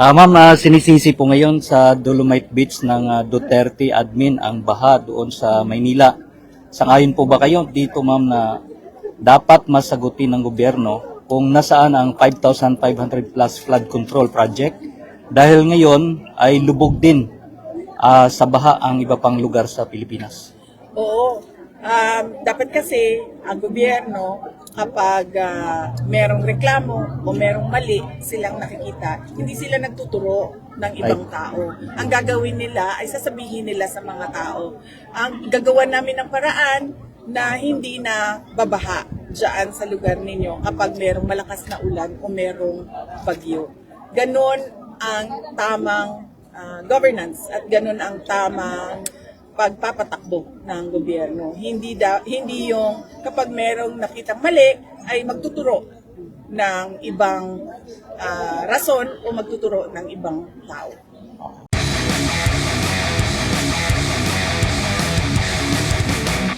Ah, ma'am, ah, sinisisi po ngayon sa Dolomite Beach ng ah, Duterte admin ang baha doon sa Maynila. Sangayon po ba kayo dito ma'am na dapat masagutin ng gobyerno kung nasaan ang 5,500 plus flood control project dahil ngayon ay lubog din ah, sa baha ang iba pang lugar sa Pilipinas. Oo. Um, dapat kasi ang gobyerno kapag ah, merong reklamo o merong mali silang nakikita, hindi sila nagtuturo ng ibang tao. Ang gagawin nila ay sasabihin nila sa mga tao. Ang gagawa namin ng paraan na hindi na babaha dyan sa lugar ninyo kapag merong malakas na ulan o merong bagyo. Ganon ang tamang ah, governance at ganon ang tamang pagpapatakbo ng gobyerno. Hindi da, hindi yung kapag merong nakitang mali ay magtuturo ng ibang ah, rason o magtuturo ng ibang tao.